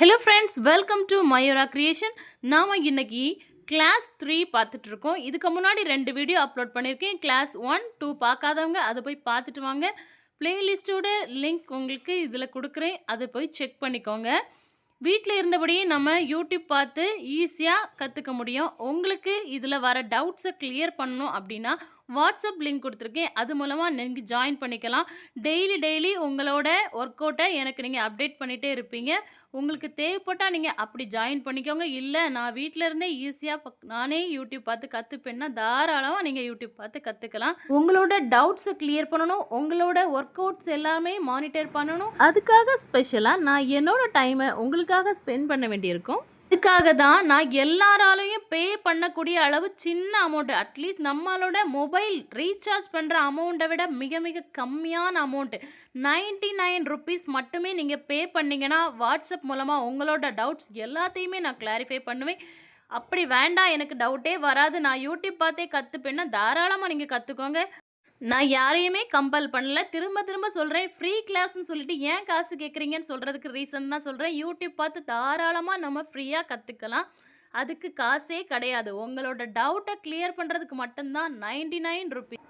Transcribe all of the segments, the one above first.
Hello friends welcome to Mayura creation நாம் இன்னைக்கு class three பார்த்துட்ருக்கோம் இதுக்கு முன்னாடி ரெண்டு வீடியோ அப்லோட் பண்ணியிருக்கேன். கிளாஸ் ஒன் டூ பார்க்காதவங்க அதை போய் பார்த்துட்டு வாங்க. ப்ளேலிஸ்ட்டோட லிங்க் உங்களுக்கு இதில் கொடுக்குறேன். அதை போய் செக் பண்ணிக்கோங்க. வீட்டில் இருந்தபடியே நம்ம யூடியூப் பார்த்து ஈஸியாக கற்றுக்க முடியும். உங்களுக்கு இதில் வர டவுட்ஸை கிளியர் பண்ணணும் அப்படின்னா வாட்ஸ்அப் லிங்க் கொடுத்துருக்கேன். அது மூலமாக நீங்கள் ஜாயின் பண்ணிக்கலாம். டெய்லி டெய்லி உங்களோட ஒர்க் அவுட்டை எனக்கு நீங்கள் அப்டேட் பண்ணிகிட்டே இருப்பீங்க. உங்களுக்கு தேவைப்பட்டால் நீங்கள் அப்படி ஜாயின் பண்ணிக்கோங்க. இல்லை நான் வீட்டில் இருந்தே ஈஸியாக நானே யூடியூப் பார்த்து கற்றுப்பேன்னா தாராளமாக நீங்கள் யூடியூப் பார்த்து கற்றுக்கலாம் உங்களோட டவுட்ஸை கிளியர் பண்ணணும். உங்களோட ஒர்க் அவுட்ஸ் எல்லாமே மானிட்டர் பண்ணணும். அதுக்காக ஸ்பெஷலாக நான் என்னோட டைமை உங்களுக்காக ஸ்பெண்ட் பண்ண வேண்டியிருக்கும். இதுக்காக தான் நான் எல்லாராலையும் பே பண்ணக்கூடிய அளவு சின்ன அமௌண்ட்டு அட்லீஸ்ட் நம்மளோட மொபைல் ரீசார்ஜ் பண்ணுற அமௌண்ட்டை விட மிக மிக கம்மியான அமௌண்ட்டு நைன்டி நைன் ருபீஸ் மட்டுமே நீங்கள் பே பண்ணீங்கன்னா வாட்ஸ்அப் மூலமாக உங்களோட டவுட்ஸ் எல்லாத்தையுமே நான் கிளாரிஃபை பண்ணுவேன். அப்படி வேண்டாம் எனக்கு டவுட்டே வராது. நான் யூடியூப் பார்த்தே கற்றுப்பேன்னா தாராளமாக நீங்கள் கற்றுக்கோங்க நான் யாரையுமே கம்பல் பண்ணல. திரும்ப திரும்ப சொல்கிறேன் ஃப்ரீ கிளாஸ்ன்னு சொல்லிட்டு ஏன் காசு கேட்குறீங்கன்னு சொல்கிறதுக்கு ரீசன் தான் சொல்கிறேன் யூடியூப் பார்த்து தாராளமாக நம்ம ஃப்ரீயாக கற்றுக்கலாம் அதுக்கு காசே கிடையாது. உங்களோட டவுட்டை கிளியர் பண்ணுறதுக்கு மட்டும்தான் நைன்டி நைன் ருபீஸ்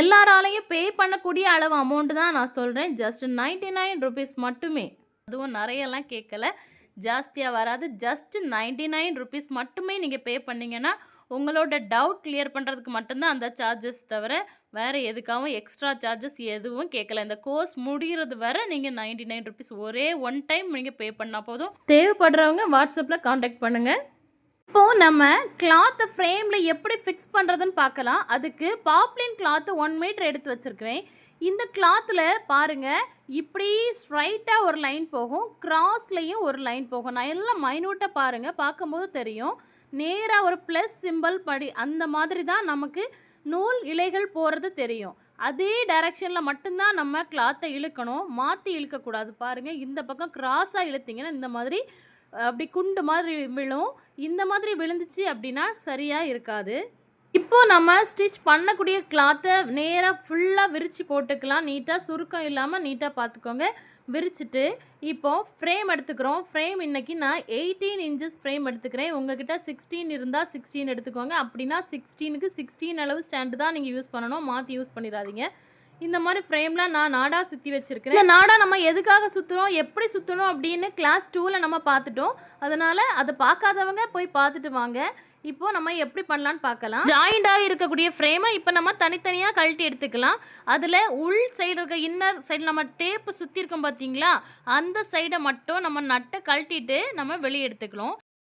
எல்லாராலையும் பே பண்ணக்கூடிய அளவு அமௌண்ட்டு தான் நான் சொல்கிறேன் ஜஸ்ட் நைன்டி நைன் ருபீஸ் மட்டுமே. அதுவும் நிறையெல்லாம் கேட்கல. ஜாஸ்தியாக வராது. ஜஸ்ட் நைன்டி நைன் ருபீஸ் மட்டுமே நீங்கள் பே பண்ணீங்கன்னா உங்களோட டவுட் கிளியர் பண்ணுறதுக்கு மட்டும்தான் அந்த சார்ஜஸ் தவிர வேறு எதுக்காகவும் எக்ஸ்ட்ரா சார்ஜஸ் எதுவும் கேட்கல இந்த கோர்ஸ் முடிகிறது வரை நீங்கள் நைன்டி நைன் ருபீஸ் ஒரே ஒன் டைம் நீங்கள் பே பண்ணால் போதும். தேவைப்படுறவங்க வாட்ஸ்அப்பில் காண்டாக்ட் பண்ணுங்கள் இப்போது நம்ம கிளாத்தை ஃப்ரேமில் எப்படி ஃபிக்ஸ் பண்ணுறதுன்னு பார்க்கலாம். அதுக்கு பாப்ளின் கிளாத்து ஒன் மீட்டர் எடுத்து வச்சுருக்குவேன் இந்த கிளாத்தில் பாருங்கள் இப்படி ஸ்ட்ரைட்டாக ஒரு லைன் போகும். கிராஸ்லேயும் ஒரு லைன் போகும். நான் எல்லாம் மைனூட்டாக பாருங்கள் பார்க்கும்போது தெரியும். நேராக ஒரு ப்ளஸ் சிம்பிள் படி அந்த மாதிரி தான் நமக்கு நூல் இலைகள் போகிறது தெரியும். அதே டைரக்ஷனில் மட்டும்தான் நம்ம கிளாத்தை இழுக்கணும். மாற்றி இழுக்கக்கூடாது. பாருங்கள் இந்த பக்கம் கிராஸாக இழுத்தீங்கன்னா இந்த மாதிரி அப்படி குண்டு மாதிரி விழும். இந்த மாதிரி விழுந்துச்சு அப்படின்னா சரியாக இருக்காது. இப்போ நம்ம ஸ்டிச் பண்ணக்கூடிய கிளாத்தை நேராக ஃபுல்லாக விரித்து போட்டுக்கலாம். நீட்டாக சுருக்கம் இல்லாமல் நீட்டாக பார்த்துக்கோங்க விரிச்சிட்டு இப்போ ஃப்ரேம் எடுத்துக்கிறோம். ஃப்ரேம் இன்னைக்கு நான் எயிட்டீன் இன்ச்சஸ் ஃப்ரேம் எடுத்துக்கிறேன். உங்ககிட்ட சிக்ஸ்டீன் இருந்தால் சிக்ஸ்டீன் எடுத்துக்கோங்க. அப்படின்னா சிக்ஸ்டீனுக்கு சிக்ஸ்டீன் அளவு ஸ்டாண்டு தான் நீங்கள் யூஸ் பண்ணணும். மாற்றி யூஸ் பண்ணிடாதீங்க. இந்த மாதிரி ஃப்ரேம்லாம் நான் நாடா சுற்றி வச்சுருக்கிறேன். இந்த நாடா நம்ம எதுக்காக சுற்றுறோம் எப்படி சுற்றணும் அப்படின்னு கிளாஸ் டூவில் நம்ம பார்த்துட்டோம் அதனால் அதை பார்க்காதவங்க போய் பார்த்துட்டு வாங்க. இப்போ நம்ம எப்படி பண்ணலான்னு பார்க்கலாம். ஜாயிண்டாக இருக்கக்கூடிய ஃப்ரேமை இப்போ நம்ம தனித்தனியாக கழட்டி எடுத்துக்கலாம். அதில் உள் சைடு இருக்க இன்னர் சைடு நம்ம டேப்பு சுற்றி இருக்கோம் பார்த்தீங்களா அந்த சைடை மட்டும் நம்ம நட்டை கழட்டிட்டு நம்ம வெளியே எடுத்துக்கலாம்.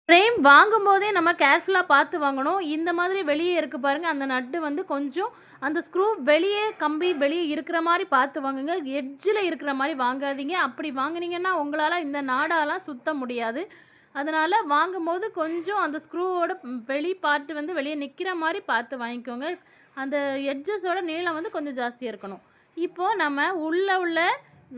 ஃப்ரேம் வாங்கும்போதே நம்ம கேர்ஃபுல்லாக பார்த்து வாங்கணும். இந்த மாதிரி வெளியே இருக்குது பாருங்கள் அந்த நட்டு வந்து கொஞ்சம் அந்த ஸ்க்ரூ வெளியே கம்பி வெளியே இருக்கிற மாதிரி பார்த்து வாங்குங்க. எட்ஜில் இருக்கிற மாதிரி வாங்காதீங்க. அப்படி வாங்குனீங்கன்னா உங்களால் இந்த நாடாலாம் சுத்த முடியாது. அதனால் வாங்கும்போது கொஞ்சம் அந்த ஸ்க்ரூவோட வெளி பார்ட்டு வந்து வெளியே நிற்கிற மாதிரி பார்த்து வாங்கிக்கோங்க. அந்த எட்ஜஸோட நீளம் வந்து கொஞ்சம் ஜாஸ்தியாக இருக்கணும். இப்போது நம்ம உள்ளே உள்ள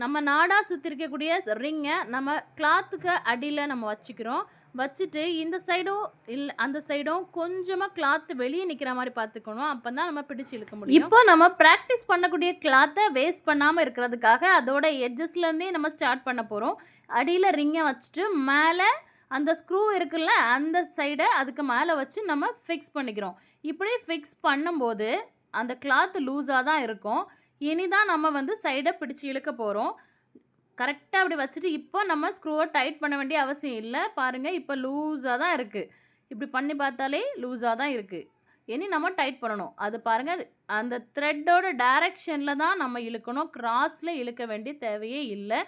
நம்ம நாடாக சுற்றி இருக்கக்கூடிய ரிங்கை நம்ம கிளாத்துக்கு அடியில் நம்ம வச்சுக்கிறோம். வச்சுட்டு இந்த சைடும் இல்லை அந்த சைடும் கொஞ்சமாக கிளாத்து வெளியே நிற்கிற மாதிரி பார்த்துக்கணும். அப்போ தான் நம்ம பிடிச்சி இழுக்க முடியும். இப்போ நம்ம ப்ராக்டிஸ் பண்ணக்கூடிய கிளாத்தை வேஸ்ட் பண்ணாமல் இருக்கிறதுக்காக அதோட எட்ஜஸ்லேருந்தே நம்ம ஸ்டார்ட் பண்ண போகிறோம் அடியில் ரிங்கை வச்சுட்டு மேலே அந்த ஸ்க்ரூ இருக்குல்ல அந்த சைடை அதுக்கு மேலே வச்சு நம்ம ஃபிக்ஸ் பண்ணிக்கிறோம். இப்படி ஃபிக்ஸ் பண்ணும்போது அந்த கிளாத் லூஸாக தான் இருக்கும். இனி தான் நம்ம வந்து சைடை பிடிச்சி இழுக்க போகிறோம் கரெக்டாக அப்படி வச்சுட்டு இப்போ நம்ம ஸ்க்ரூவை டைட் பண்ண வேண்டிய அவசியம் இல்லை. பாருங்கள் இப்போ லூஸாக தான் இருக்குது இப்படி பண்ணி பார்த்தாலே லூஸாக தான் இருக்குது இனி நம்ம டைட் பண்ணணும். அது பாருங்கள் அந்த த்ரெட்டோட டைரக்ஷனில் தான் நம்ம இழுக்கணும். கிராஸில் இழுக்க வேண்டிய தேவையே இல்லை.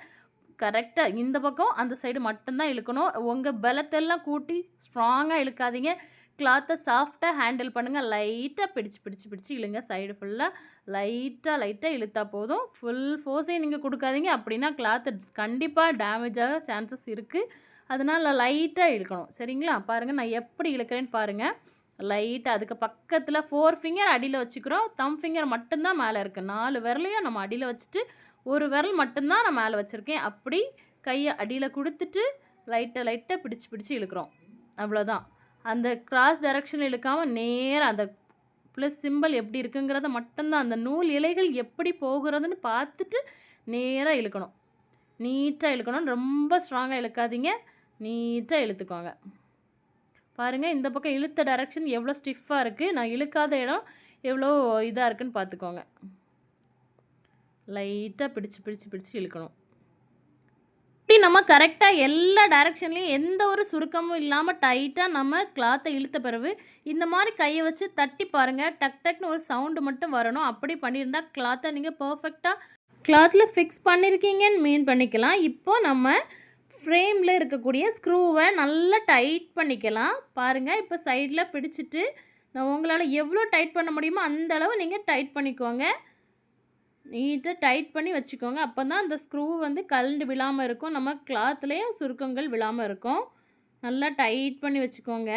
கரெக்டாக இந்த பக்கம் அந்த சைடு மட்டும்தான் இழுக்கணும். உங்கள் பலத்தெல்லாம் கூட்டி ஸ்ட்ராங்காக இழுக்காதீங்க. கிளாத்தை சாஃப்டாக ஹேண்டில் பண்ணுங்கள் லைட்டாக பிடிச்சு பிடிச்சு பிடிச்சி இழுங்க. சைடு ஃபுல்லாக லைட்டாக லைட்டாக இழுத்தா போதும். ஃபுல் ஃபோர்ஸையும் நீங்கள் கொடுக்காதீங்க. அப்படின்னா கிளாத்து கண்டிப்பாக டேமேஜ் ஆக சான்சஸ் இருக்குது அதனால் லைட்டாக இழுக்கணும். சரிங்களா? பாருங்கள் நான் எப்படி இழுக்கிறேன்னு பாருங்கள் லைட்டாக அதுக்கு பக்கத்தில் ஃபோர் ஃபிங்கர் அடியில் வச்சுக்கிறோம். தம் ஃபிங்கர் மட்டும்தான் மேலே இருக்குது நாலு விரலையும் நம்ம அடியில் வச்சுட்டு ஒரு விரல் மட்டும்தான் நான் மேலே வச்சுருக்கேன். அப்படி கையை அடியில் கொடுத்துட்டு லைட்டை லைட்டாக பிடிச்சி பிடிச்சி இழுக்கிறோம். அவ்வளோதான் அந்த கிராஸ் டைரக்ஷன் இழுக்காமல் நேராக அந்த ப்ளஸ் சிம்பிள் எப்படி இருக்குங்கிறத மட்டும்தான் அந்த நூல் இலைகள் எப்படி போகிறதுன்னு பார்த்துட்டு நேராக இழுக்கணும். நீட்டாக இழுக்கணும் ரொம்ப ஸ்ட்ராங்காக இழுக்காதீங்க. நீட்டாக இழுத்துக்கோங்க. பாருங்கள் இந்த பக்கம் இழுத்த டைரக்ஷன் எவ்வளோ ஸ்டிஃபாக இருக்குது நான் இழுக்காத இடம் எவ்வளோ இதாக இருக்குன்னு பார்த்துக்கோங்க லைட்டாக பிடிச்சி பிடிச்சி பிடிச்சி இழுக்கணும். இப்படி நம்ம கரெக்டாக எல்லா டைரக்ஷன்லேயும் எந்த ஒரு சுருக்கமும் இல்லாமல் டைட்டாக நம்ம கிளாத்தை இழுத்த பிறகு இந்த மாதிரி கையை வச்சு தட்டி பாருங்கள் டக் டக்னு ஒரு சவுண்டு மட்டும் வரணும். அப்படி பண்ணியிருந்தால் கிளாத்தை நீங்கள் பர்ஃபெக்டாக கிளாத்தில் ஃபிக்ஸ் பண்ணியிருக்கீங்கன்னு மீன் பண்ணிக்கலாம். இப்போ நம்ம ஃப்ரேமில் இருக்கக்கூடிய ஸ்க்ரூவை நல்லா டைட் பண்ணிக்கலாம். பாருங்கள் இப்போ சைடில் பிடிச்சிட்டு நான் உங்களால் எவ்வளோ டைட் பண்ண முடியுமோ அந்த அளவு நீங்கள் டைட் பண்ணிக்கோங்க. நீட்டாக டைட் பண்ணி வச்சுக்கோங்க. அப்போ தான் அந்த ஸ்க்ரூ வந்து கலண்டு விழாமல் இருக்கும். நம்ம கிளாத்துலேயும் சுருக்கங்கள் விழாமல் இருக்கும். நல்லா டைட் பண்ணி வச்சுக்கோங்க.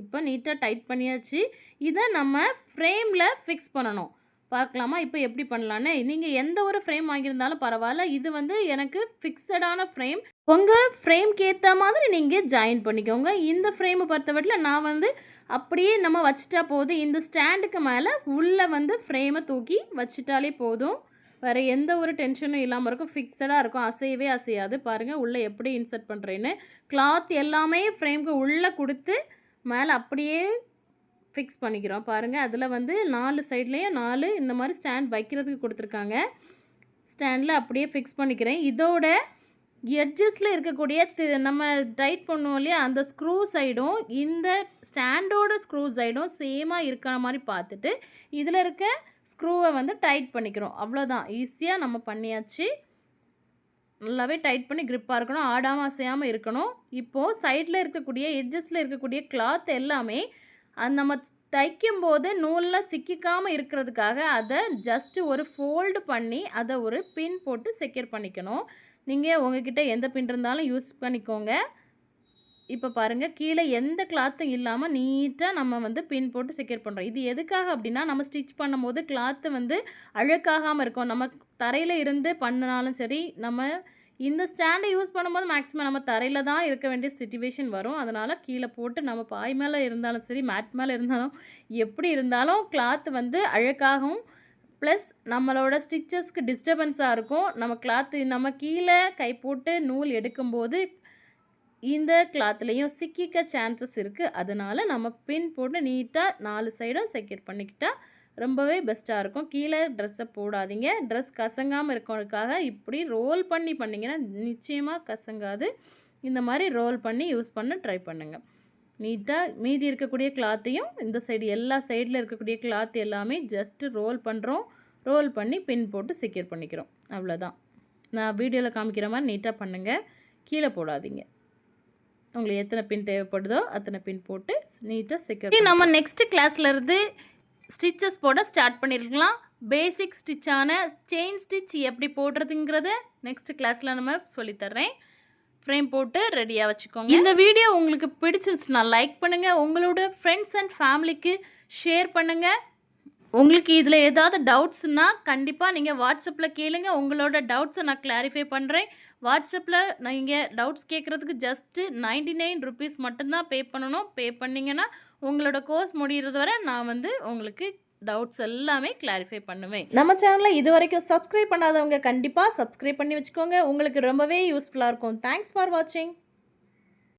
இப்போ நீட்டாக டைட் பண்ணியாச்சு. இதை நம்ம ஃப்ரேமில் ஃபிக்ஸ் பண்ணணும். பார்க்கலாமா? இப்போ எப்படி பண்ணலான்னு? நீங்கள் எந்த ஒரு ஃப்ரேம் வாங்கியிருந்தாலும் பரவாயில்ல. இது வந்து எனக்கு ஃபிக்ஸடான ஃப்ரேம் உங்கள் ஃப்ரேம்க்கு ஏற்ற மாதிரி நீங்கள் ஜாயின் பண்ணிக்கோங்க. இந்த ஃப்ரேமை பொறுத்தவரையில் நான் வந்து அப்படியே நம்ம வச்சுட்டா போதும். இந்த ஸ்டாண்டுக்கு மேலே உள்ளே வந்து ஃப்ரேமை தூக்கி வச்சுட்டாலே போதும். வேறு எந்த ஒரு டென்ஷனும் இல்லாமல் இருக்கும். ஃபிக்ஸடாக இருக்கும். அசையவே அசையாது. பாருங்கள் உள்ளே எப்படி இன்சர்ட் பண்ணுறேன்னு கிளாத் எல்லாமே ஃப்ரேம்க்கு உள்ளே கொடுத்து மேலே அப்படியே ஃபிக்ஸ் பண்ணிக்கிறோம். பாருங்கள் அதில் வந்து நாலு சைட்லேயும் நாலு இந்த மாதிரி ஸ்டாண்ட் வைக்கிறதுக்கு கொடுத்துருக்காங்க. ஸ்டாண்டில் அப்படியே ஃபிக்ஸ் பண்ணிக்கிறேன். இதோட எட்ஜஸில் இருக்கக்கூடிய தி- நம்ம டைட் பண்ணுவோம் இல்லையா அந்த ஸ்க்ரூ சைடும் இந்த ஸ்டாண்டோட ஸ்க்ரூ சைடும் சேமாக இருக்கிற மாதிரி பார்த்துட்டு இதில் இருக்க ஸ்க்ரூவை வந்து டைட் பண்ணிக்கிறோம். அவ்வளோதான் ஈஸியாக நம்ம பண்ணியாச்சு. நல்லாவே டைட் பண்ணி க்ரிப்பாக இருக்கணும் ஆடாமல் அசையாமல் இருக்கணும். இப்போது சைடில் இருக்கக்கூடிய எட்ஜஸில் இருக்கக்கூடிய கிளாத் எல்லாமே அது நம்ம தைக்கும்போது நூலில் சிக்கிக்காமல் இருக்கிறதுக்காக அதை ஜஸ்ட்டு ஒரு ஃபோல்டு பண்ணி அதை ஒரு பின் போட்டு செக்யூர் பண்ணிக்கணும். நீங்கள் உங்ககிட்ட எந்த பின் இருந்தாலும் யூஸ் பண்ணிக்கோங்க. இப்போ பாருங்கள் கீழே எந்த கிளாத்தும் இல்லாமல் நீட்டாக நம்ம வந்து பின் போட்டு செக்யூர் பண்ணுறோம் இது எதுக்காக அப்படின்னா நம்ம ஸ்டிச் பண்ணும்போது கிளாத்து வந்து அழுக்காகாமல் இருக்கும். நம்ம தரையில் இருந்து பண்ணினாலும் சரி நம்ம இந்த ஸ்டாண்டை யூஸ் பண்ணும்போது மேக்ஸிமம் நம்ம தரையில் தான் இருக்க வேண்டிய சுச்சுவேஷன் வரும். அதனால் கீழே போட்டு நம்ம பாய் மேலே இருந்தாலும் சரி மேட் மேலே இருந்தாலும் எப்படி இருந்தாலும் கிளாத் வந்து அழகாகவும் ப்ளஸ் நம்மளோட ஸ்டிச்சஸ்க்கு டிஸ்டர்பன்ஸாக இருக்கும். நம்ம கிளாத்து நம்ம கீழே கை போட்டு நூல் எடுக்கும்போது இந்த கிளாத்லேயும் சிக்கிக்க சான்சஸ் இருக்குது அதனால நம்ம பின் போட்டு நீட்டாக நாலு சைடும் செக்யூர் பண்ணிக்கிட்டால் ரொம்பவே பெஸ்ட்டாக இருக்கும். கீழே ட்ரெஸ்ஸை போடாதீங்க. ட்ரெஸ் கசங்காமல் இருக்கிறதுக்காக இப்படி ரோல் பண்ணி பண்ணிங்கன்னா நிச்சயமாக கசங்காது. இந்த மாதிரி ரோல் பண்ணி யூஸ் பண்ண ட்ரை பண்ணுங்கள் நீட்டாக மீதி இருக்கக்கூடிய கிளாத்தையும் இந்த சைடு எல்லா சைடில் இருக்கக்கூடிய கிளாத் எல்லாமே ஜஸ்ட்டு ரோல் பண்ணுறோம் ரோல் பண்ணி பின் போட்டு செக்யூர் பண்ணிக்கிறோம். அவ்வளோதான் நான் வீடியோவில் காமிக்கிற மாதிரி நீட்டாக பண்ணுங்கள் கீழே போடாதீங்க. உங்களுக்கு எத்தனை பின் தேவைப்படுதோ அத்தனை பின் போட்டு நீட்டாக செக்யூர் நம்ம நெக்ஸ்ட் கிளாஸ்லேருந்து ஸ்டிச்சஸ் போட ஸ்டார்ட் பண்ணியிருக்கலாம் பேசிக் ஸ்டிச்சான செயின் ஸ்டிச் எப்படி போடுறதுங்கிறத நெக்ஸ்ட் கிளாஸில் நம்ம சொல்லித்தர்றேன். ஃப்ரேம் போட்டு ரெடியாக வச்சுக்கோங்க. இந்த வீடியோ உங்களுக்கு பிடிச்சிருச்சுன்னா லைக் பண்ணுங்கள் உங்களோட ஃப்ரெண்ட்ஸ் அண்ட் ஃபேமிலிக்கு ஷேர் பண்ணுங்கள் உங்களுக்கு இதில் ஏதாவது டவுட்ஸ்னால் கண்டிப்பாக நீங்கள் வாட்ஸ்அப்பில் கேளுங்க. உங்களோட டவுட்ஸை நான் கிளாரிஃபை பண்ணுறேன் வாட்ஸ்அப்பில் நீங்கள் டவுட்ஸ் கேட்குறதுக்கு ஜஸ்ட்டு நைன்டி நைன் ருபீஸ் மட்டும்தான் பே பண்ணணும். பே பண்ணிங்கன்னா உங்களோட கோர்ஸ் முடிகிறது வரை நான் வந்து உங்களுக்கு டவுட்ஸ் எல்லாமே கிளாரிஃபை பண்ணுவேன். நம்ம சேனலில் இது வரைக்கும் சப்ஸ்கிரைப் பண்ணாதவங்க கண்டிப்பாக சப்ஸ்கிரைப் பண்ணி வச்சுக்கோங்க. உங்களுக்கு ரொம்பவே யூஸ்ஃபுல்லாக இருக்கும். தேங்க்ஸ் ஃபார் வாட்சிங்